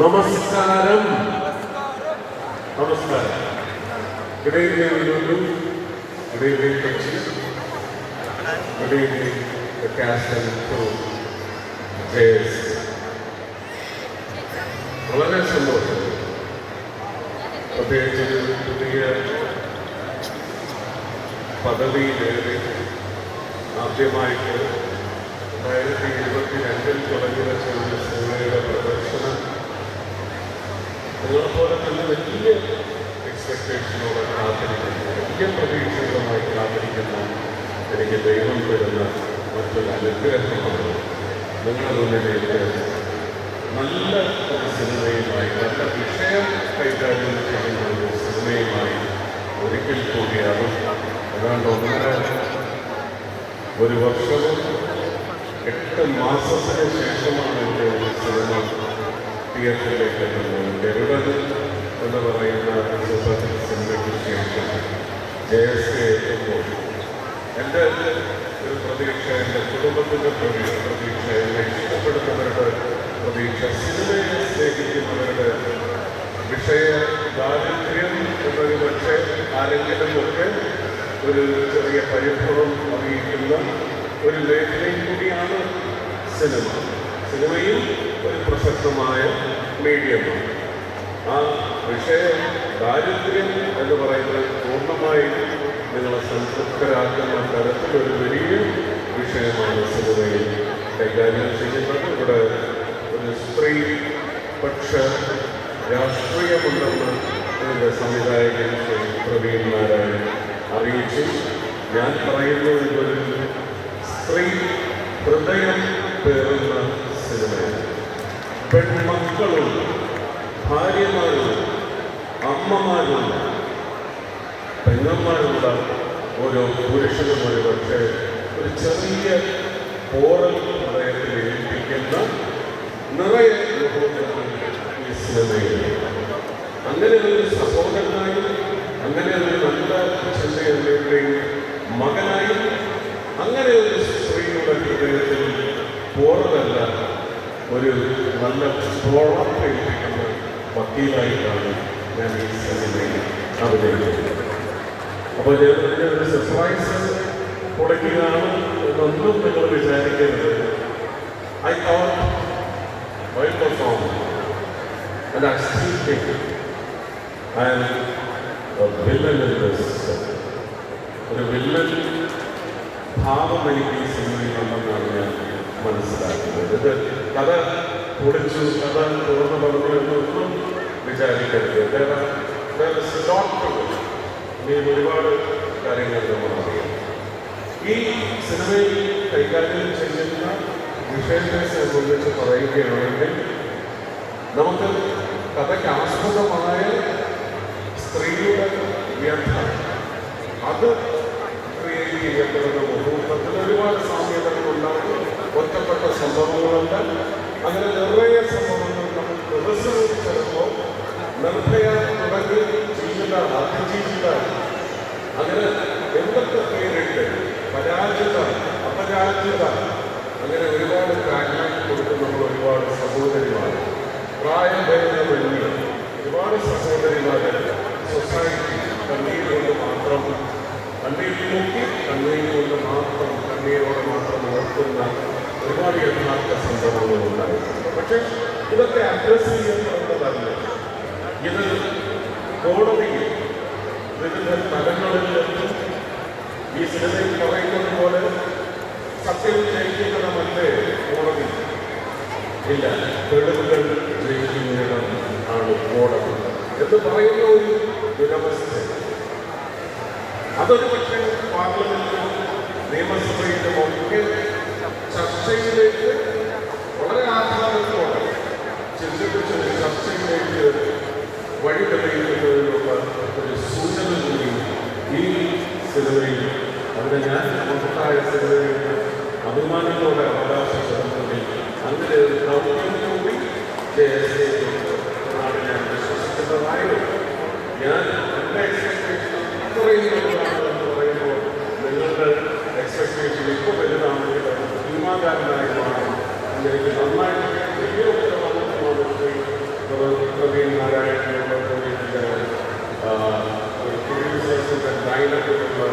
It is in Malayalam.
നമസ്കാരം. നമസ്കാരം. ഇടയിലെ ഈവനിങ് ഇടയിലെ കക്ഷി ഇടയിലെ വളരെ സന്തോഷം. പ്രത്യേകിച്ച് പുതിയ പദവിയിലേറെ ആദ്യമായിട്ട് രണ്ടായിരത്തി ഇരുപത്തി രണ്ടിൽ തുടങ്ങി വെച്ച ഒരു സിനിമയുടെ പ്രദർശനം നിങ്ങളെപ്പോലെ തന്നെ വലിയ എക്സ്പെക്ടേഷനോടെ കാത്തിരിക്കുന്ന വലിയ പ്രതീക്ഷകളുമായി കാത്തിരിക്കുന്ന എനിക്ക് ദൈവം തരുന്ന മറ്റൊരു അനുഗ്രഹമാണ് നിങ്ങളുടെ മുന്നിലേക്ക് നല്ല ഒരു സിനിമയുമായി നല്ല വിഷയം കൈകാര്യം ചെയ്യുന്ന ഒരു സിനിമയുമായി ഒരിക്കൽ കൂടി അതും ഏതാണ്ട് ഒന്നര ഒരു വർഷവും എട്ട് മാസത്തിന് ശേഷമാണ് എന്റെ ഒരു സിനിമ തിയേറ്ററിലേക്ക് എത്തുന്നത് ഗരുഡൻ എന്ന് പറയുന്ന സൂപ്പർ സിനിമയ്ക്ക് ശേഷം ജെ എസ് കെ എത്തുമ്പോൾ എന്റെ ഒരു പ്രതീക്ഷ എന്റെ കുടുംബത്തിന്റെ പ്രതീക്ഷ പ്രതീക്ഷ എന്നെ ഇഷ്ടപ്പെടുന്നവരുടെ പ്രതീക്ഷ സിനിമയെ സ്നേഹിക്കുന്നവരുടെ വിഷയ ദാരിദ്ര്യം എന്നൊരു പക്ഷേ ആരെങ്കിലുമൊക്കെ ഒരു ചെറിയ പരിഭവം അറിയിക്കുന്ന ഒരു മേഖലയും കൂടിയാണ് സിനിമ സിനിമയും ഒരു പ്രസക്തമായ മീഡിയമാണ് ആ വിഷയം ദാരിദ്ര്യം എന്ന് പറയുന്നത് പൂർണമായി നിങ്ങളെ സംതൃപ്തരാക്കുന്ന തരത്തിലൊരു വലിയ വിഷയമാണ് സിനിമയിൽ. കൈകാര്യം ചെയ്യുന്നത് ഇവിടെ ഒരു സ്ത്രീ പക്ഷ രാഷ്ട്രീയമുണ്ടെന്ന് ഇതിന്റെ സംവിധായകൻ ശ്രീ പ്രവീൺ നാരായണൻ അറിയിച്ചു. ഞാൻ പറയുന്നത് ഇതൊരു സ്ത്രീ ഹൃദയം പേറുന്ന സിനിമയാണ്. പെൺമക്കളുണ്ട് ഭാര്യമാരുണ്ട് അമ്മമാരുണ്ട് പെങ്ങന്മാരുള്ള ഓരോ പുരുഷനും ഒരു പക്ഷേ ഒരു ചെറിയ പോറൽ ഹൃദയത്തിൽ ഏൽപ്പിക്കുന്ന നിറയെ സഹോദരങ്ങൾ ഈ സിനിമയിൽ അങ്ങനെ ഒരു സഹോദരനായി ഒരു നല്ല പ്രോളപ്പേൽപ്പിക്കുന്ന വക്കീലായിട്ടാണ് ഞാൻ ഈ സിനിമയിൽ അഭിനയിക്കുന്നത് അപ്പോൾ ഞാൻ ഇതിൻ്റെ ഒരു സർപ്രൈസ് കൊടുക്കുകയാണ് എന്നൊന്നും നിങ്ങൾ വിചാരിക്കരുത് I thought while perform and I still think I am villain in this ഒരു വില്ലൻ ഭാവം എനിക്ക് ഈ സിനിമയിലുണ്ടെന്നാണ് ഞാൻ മനസ്സിലാക്കുന്നത്. കഥ പൊളിച്ചു കഥ തുറന്നു പറഞ്ഞു എന്നൊന്നും വിചാരിക്കരുത്. വേറെ വേറെ ഡോക്ടർ ഇനി ഒരുപാട് കാര്യങ്ങൾ നമ്മൾ അറിയാം ഈ സിനിമയിൽ കൈകാര്യം ചെയ്യുന്ന വിഷയത്തെ സംബന്ധിച്ച് പറയുകയാണെങ്കിൽ നമുക്ക് കഥയ്ക്ക് ആസ്പദമായ സ്ത്രീയുടെ വ്യഥ അത് അപരാജിത അങ്ങനെ ഒരുപാട് കൊടുത്ത് നമ്മൾ ഒരുപാട് സഹോദരിമാർ പ്രായം ഭേദമന്യേ ഒരുപാട് സഹോദരിമാരെ സൊസൈറ്റി കണ്ണീർ കൊണ്ട് മാത്രം കണ്ണീർ നോക്കി കണ്ണീർ കൊണ്ട് മാത്രം കണ്ണീരോടെ മാത്രം ഓർക്കുന്ന ഒരുപാട് യഥാർത്ഥ സംഭവങ്ങൾ ഉണ്ടായിട്ടുണ്ട് പക്ഷേ ഇതൊക്കെ അഡ്രസ് ചെയ്യപ്പെടുന്നതല്ല ഇത് കോടതിയിൽ വിവിധ തലങ്ങളിൽ ഈ സിനിമയിൽ പറയുന്നത് പോലെ സത്യം ജയിക്കുന്നതമല്ലേ കോടതി ഇല്ല തെളിവുകൾ ജയിക്കുന്നിടം ആണ് കോടതി എന്ന് പറയുന്ന ഒരു ദുരവസ്ഥ അതൊരു പക്ഷേ പാർലമെന്റിലും നിയമസഭയിലും ഒക്കെ ചർച്ചയിലേക്ക് വളരെ ആഹ്ലാദത്തോടെ ചിന്തിപ്പിച്ച ചർച്ചയിലേക്ക് വഴി തെളിയിക്കുന്നതിനുള്ള ഒരു സൂചന കൂടി ഈ സിനിമയിൽ അവരെ ഞാൻ നമുക്കായ അഭിമാനത്തോടെ അവകാശപ്പെടുന്നുണ്ട് അങ്ങനെ ഒരു പ്രൗഢ്യത്തോടി ജയസേനാണ് ഞാൻ വിശ്വസിക്കുന്നതായത്. ഞാൻ എന്റെ എക്സ്പെക്ടേഷൻ ഇത്രയും വലുതാണെന്ന് പറയുമ്പോൾ നിങ്ങളുടെ എക്സ്പെക്ടേഷൻ ഇപ്പോൾ വലുതാണെങ്കിൽ ഭീമാകാരനായി മാറും. എനിക്ക് നന്നായിട്ട് പ്രവീൺ നാരായണനോട് ഒരു കിരീട ഡയലോഗുള്ള